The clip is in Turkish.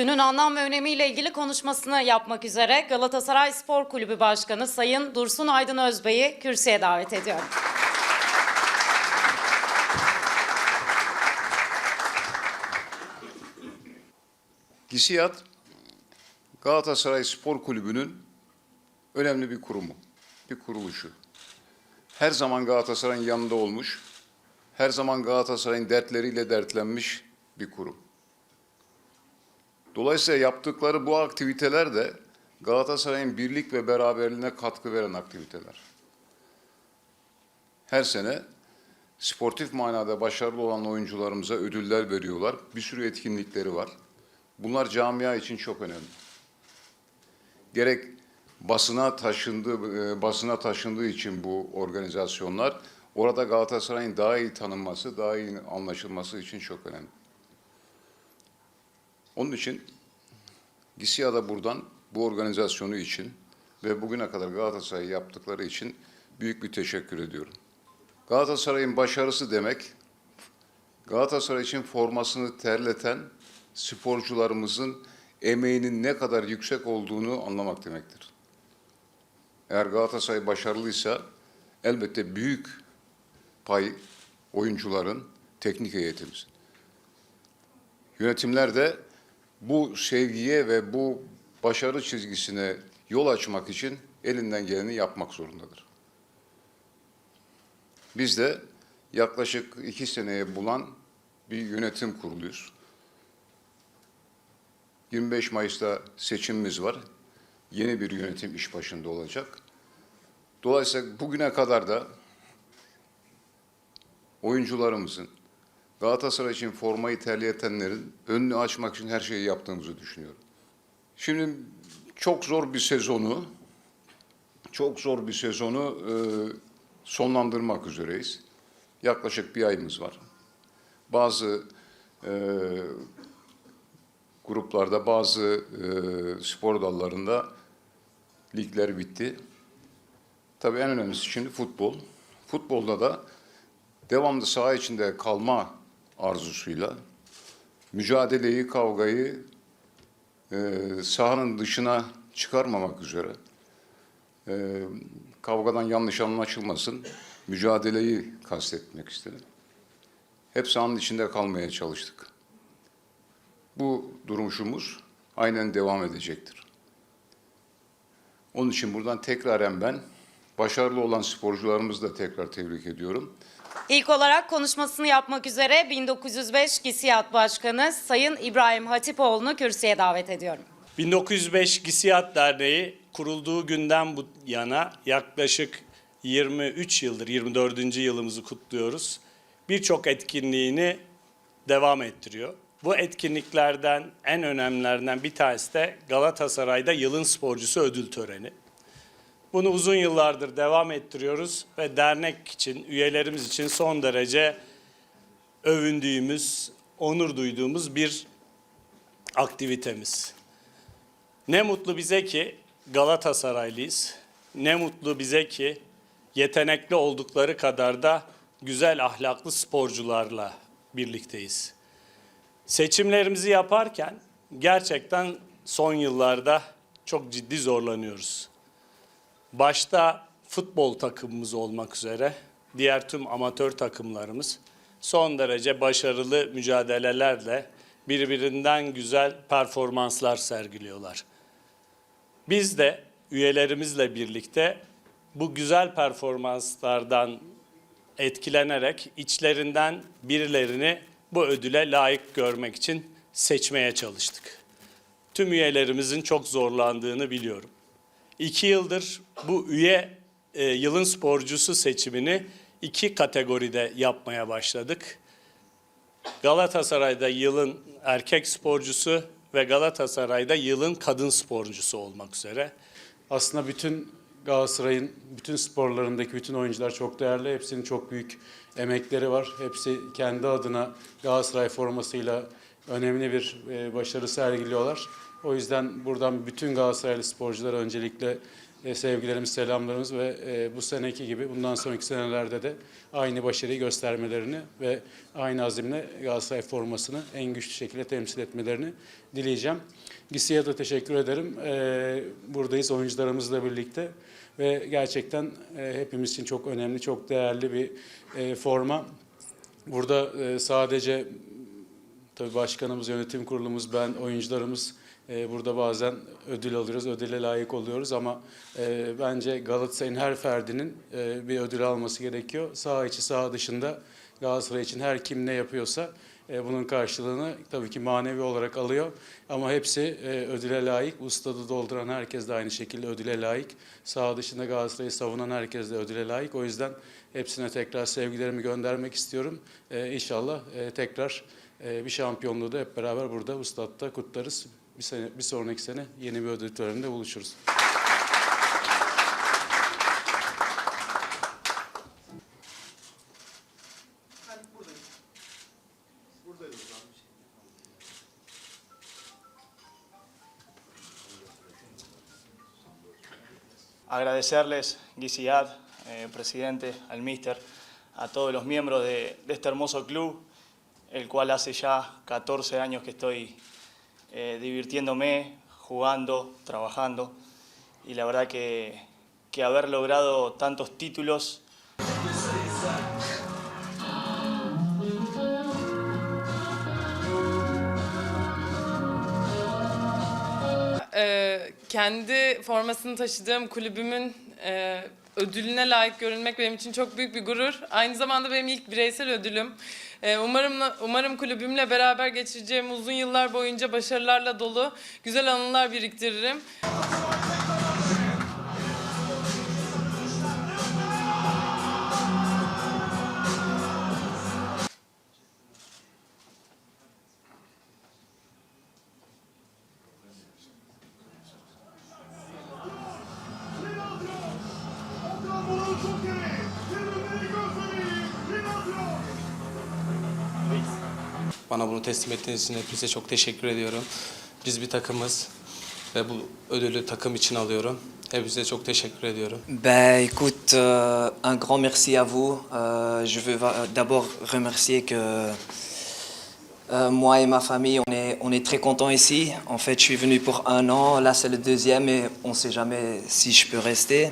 Günün anlam ve önemiyle ilgili konuşmasını yapmak üzere Galatasaray Spor Kulübü Başkanı Sayın Dursun Aydın Özbey'i kürsüye davet ediyorum. GİSİAD Galatasaray Spor Kulübü'nün önemli bir kurumu, bir kuruluşu. Her zaman Galatasaray'ın yanında olmuş, her zaman Galatasaray'ın dertleriyle dertlenmiş bir kurum. Dolayısıyla yaptıkları bu aktiviteler de Galatasaray'ın birlik ve beraberliğine katkı veren aktiviteler. Her sene sportif manada başarılı olan oyuncularımıza ödüller veriyorlar. Bir sürü etkinlikleri var. Bunlar camia için çok önemli. Gerek basına taşındığı e, basına taşındığı için bu organizasyonlar orada Galatasaray'ın daha iyi tanınması, daha iyi anlaşılması için çok önemli. Onun için GİSİA da buradan bu organizasyonu için ve bugüne kadar Galatasaray yaptıkları için büyük bir teşekkür ediyorum. Galatasaray'ın başarısı demek Galatasaray için formasını terleten sporcularımızın emeğinin ne kadar yüksek olduğunu anlamak demektir. Eğer Galatasaray başarılıysa elbette büyük pay oyuncuların, teknik heyetimizin. Yönetimler de bu sevgiye ve bu başarı çizgisine yol açmak için elinden geleni yapmak zorundadır. Biz de yaklaşık iki seneye bulan bir yönetim kuruluyuz. 25 Mayıs'ta seçimimiz var. Yeni bir yönetim iş başında olacak. Dolayısıyla bugüne kadar da oyuncularımızın, Galatasaray için formayı terletenlerin önünü açmak için her şeyi yaptığımızı düşünüyorum. Şimdi çok zor bir sezonu, çok zor bir sezonu e, sonlandırmak üzereyiz. Yaklaşık bir ayımız var. Bazı e, gruplarda, bazı e, spor dallarında ligler bitti. Tabii en önemlisi şimdi futbol. Futbolda da devamlı saha içinde kalma arzusuyla mücadeleyi, kavgayı e, sahanın dışına çıkarmamak üzere e, kavgadan yanlış anlaşılmasın, mücadeleyi kastetmek istedim. Hep sahanın içinde kalmaya çalıştık. Bu duruşumuz aynen devam edecektir. Onun için buradan tekraren ben başarılı olan sporcularımızı da tekrar tebrik ediyorum. İlk olarak konuşmasını yapmak üzere 1905 GİSİAD Başkanı Sayın İbrahim Hatipoğlu'nu kürsüye davet ediyorum. 1905 GİSİAD Derneği kurulduğu günden bu yana yaklaşık 23 yıldır, 24. yılımızı kutluyoruz. Birçok etkinliğini devam ettiriyor. Bu etkinliklerden en önemlilerinden bir tanesi de Galatasaray'da yılın sporcusu ödül töreni. Bunu uzun yıllardır devam ettiriyoruz ve dernek için, üyelerimiz için son derece övündüğümüz, onur duyduğumuz bir aktivitemiz. Ne mutlu bize ki Galatasaraylıyız. Ne mutlu bize ki yetenekli oldukları kadar da güzel ahlaklı sporcularla birlikteyiz. Seçimlerimizi yaparken gerçekten son yıllarda çok ciddi zorlanıyoruz. Başta futbol takımımız olmak üzere diğer tüm amatör takımlarımız son derece başarılı mücadelelerle birbirinden güzel performanslar sergiliyorlar. Biz de üyelerimizle birlikte bu güzel performanslardan etkilenerek içlerinden birilerini bu ödüle layık görmek için seçmeye çalıştık. Tüm üyelerimizin çok zorlandığını biliyorum. İki yıldır bu üye e, yılın sporcusu seçimini iki kategoride yapmaya başladık. Galatasaray'da yılın erkek sporcusu ve Galatasaray'da yılın kadın sporcusu olmak üzere. aslında bütün Galatasaray'ın bütün sporlarındaki bütün oyuncular çok değerli. Hepsinin çok büyük emekleri var. Hepsi kendi adına Galatasaray formasıyla önemli bir e, başarı sergiliyorlar. O yüzden buradan bütün Galatasaraylı sporculara öncelikle e, sevgilerimiz, selamlarımız ve e, bu seneki gibi bundan sonraki senelerde de aynı başarıyı göstermelerini ve aynı azimle Galatasaray formasını en güçlü şekilde temsil etmelerini dileyeceğim. Gisi'ye de teşekkür ederim. E, buradayız oyuncularımızla birlikte ve gerçekten hepimiz için çok önemli, çok değerli bir forma. Burada sadece Tabii başkanımız, yönetim kurulumuz, ben, oyuncularımız burada bazen ödül alıyoruz, ödüle layık oluyoruz ama e, bence Galatasaray'ın her ferdinin e, bir ödül alması gerekiyor. Sağ içi, sağ dışında Galatasaray için her kim ne yapıyorsa e, bunun karşılığını tabii ki manevi olarak alıyor. Ama hepsi ödüle layık. Bu stadı dolduran herkes de aynı şekilde ödüle layık. Sağ dışında Galatasaray'ı savunan herkes de ödüle layık. O yüzden hepsine tekrar sevgilerimi göndermek istiyorum. İnşallah tekrar ee, bir şampiyonluğu da hep beraber burada bu statta kutlarız. Bir, sene, bir sonraki sene yeni bir ödül töreninde buluşuruz. agradecerles, Guisiad, eh, presidente, al míster, a todos los miembros de, de este hermoso club, el cual hace ya 14 años que estoy eh, divirtiéndome, jugando, trabajando, y la verdad que, que haber logrado tantos títulos. Ee, kendi formasını taşıdığım kulübümün e, ödülüne layık görülmek benim için çok büyük bir gurur. Aynı zamanda benim ilk bireysel ödülüm. Ee, umarım umarım kulübümle beraber geçireceğim uzun yıllar boyunca başarılarla dolu güzel anılar biriktiririm. Bana bunu. Ben écoute, euh, un grand merci à vous. Euh, je veux va- d'abord remercier que euh, moi et ma famille, on est, on est très contents ici. En fait, je suis venu pour un an. Là, c'est le deuxième et on ne sait jamais si je peux rester.